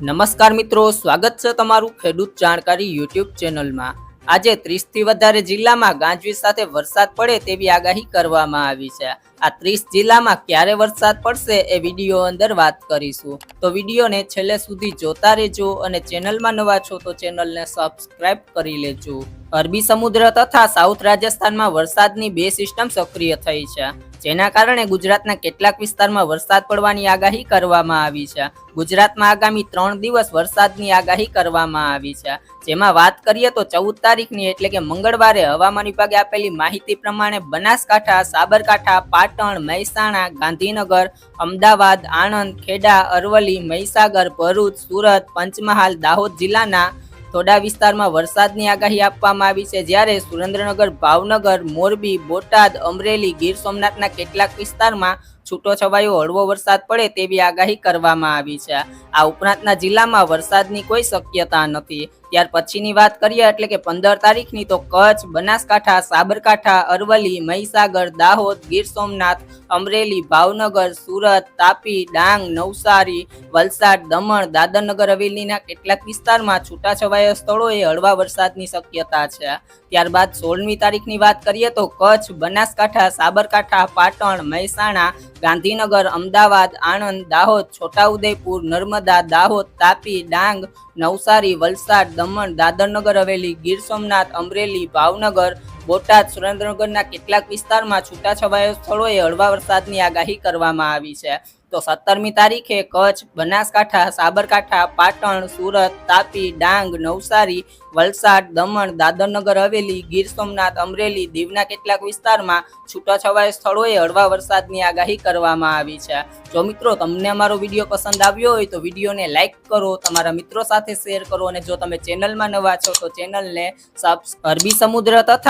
નમસ્કાર મિત્રો, સ્વાગત છે તમારું ખેડૂત જાણકારી યુટ્યુબ ચેનલમાં. આજે ત્રીસથી વધારે જિલ્લામાં ગાજવીજ સાથે વરસાદ પડે તેવી આગાહી કરવામાં આવી છે. આ ત્રીસ જિલ્લામાં ક્યારે વરસાદ પડશે એ વીડિયો અંદર વાત કરીશું. તો વિડીયોને છેલ્લે સુધી જોતા રહેજો અને ચેનલમાં નવા છો તો ચેનલને સબસ્ક્રાઇબ કરી લેજો. અરબી સમુદ્ર તથા સાઉથ રાજસ્થાનમાં વરસાદની બે સિસ્ટમ સક્રિય થઈ છે. જેના કારણે ગુજરાતના કેટલાક વિસ્તારમાં વરસાદ પડવાની આગાહી કરવામાં આવી છે. ગુજરાતમાં આગામી ત્રણ દિવસ વરસાદની આગાહી કરવામાં આવી છે. જેમાં વાત કરીએ તો ચૌદ તારીખની એટલે કે મંગળવારે હવામાન વિભાગે આપેલી માહિતી પ્રમાણે બનાસકાંઠા, સાબરકાંઠા, પાટણ, મહેસાણા, ગાંધીનગર, અમદાવાદ, આણંદ, ખેડા, અરવલ્લી, મહીસાગર, ભરૂચ, સુરત, પંચમહાલ, દાહોદ જિલ્લાના થોડા વિસ્તારમાં વરસાદની આગાહી આપવામાં આવી છે. જ્યારે સુરેન્દ્રનગર, ભાવનગર, મોરબી, બોટાદ, અમરેલી, ગીર સોમનાથના કેટલાક વિસ્તારમાં છૂટો છવાયો હળવો વરસાદ પડે તેવી આગાહી કરવામાં આવી છે. આ ઉપરાંતના જિલ્લામાં વરસાદની કોઈ શક્યતા નથી. ત્યાર પછીની વાત કરીએ એટલે કે પંદર તારીખની તો કચ્છ, બનાસકાંઠા, સાબરકાંઠા, અરવલ્લી, મહીસાગર, દાહોદ, ગીર સોમનાથ, અમરેલી, ભાવનગર, સુરત, તાપી, ડાંગ, નવસારી, વલસાડ, દમણ, દાદરનગર હવેલીના કેટલાક વિસ્તારમાં છૂટાછવાયા સ્થળોએ હળવા વરસાદની શક્યતા છે. ત્યારબાદ સોળમી તારીખની વાત કરીએ તો કચ્છ, બનાસકાંઠા, સાબરકાંઠા, પાટણ, મહેસાણા ગાંધીનગર, અમદાવાદ, આણંદ, દાહોદ, છોટાઉદેપુર, નર્મદા, દાહોદ, તાપી, ડાંગ, નવસારી, વલસાડ, દમણ, દાદરનગર, હવેલી, ગીર સોમનાથ, અમરેલી, ભાવનગર બોટાદ સુરેન્દ્રનગરના કેટલાક વિસ્તારમાં છૂટાછવાયા સ્થળોએ હળવા વરસાદની આગાહી કરવામાં આવી છે. તો સત્તરમી તારીખે કચ્છ, બનાસકાંઠા, સાબરકાંઠા, પાટણ, સુરત, તાપી, ડાંગ, નવસારી, વલસાડ, દમણ, દાદરનગર, હવેલી, ગીર સોમનાથ, અમરેલી દીવના કેટલાક વિસ્તારમાં છૂટાછવાયા સ્થળોએ હળવા વરસાદની આગાહી કરવામાં આવી છે. જો મિત્રો તમને અમારો વીડિયો પસંદ આવ્યો હોય તો વિડીયોને લાઇક કરો, તમારા મિત્રો સાથે શેર કરો અને જો તમે ચેનલમાં નવા છો તો ચેનલને સબ અરબી સમુદ્ર તથા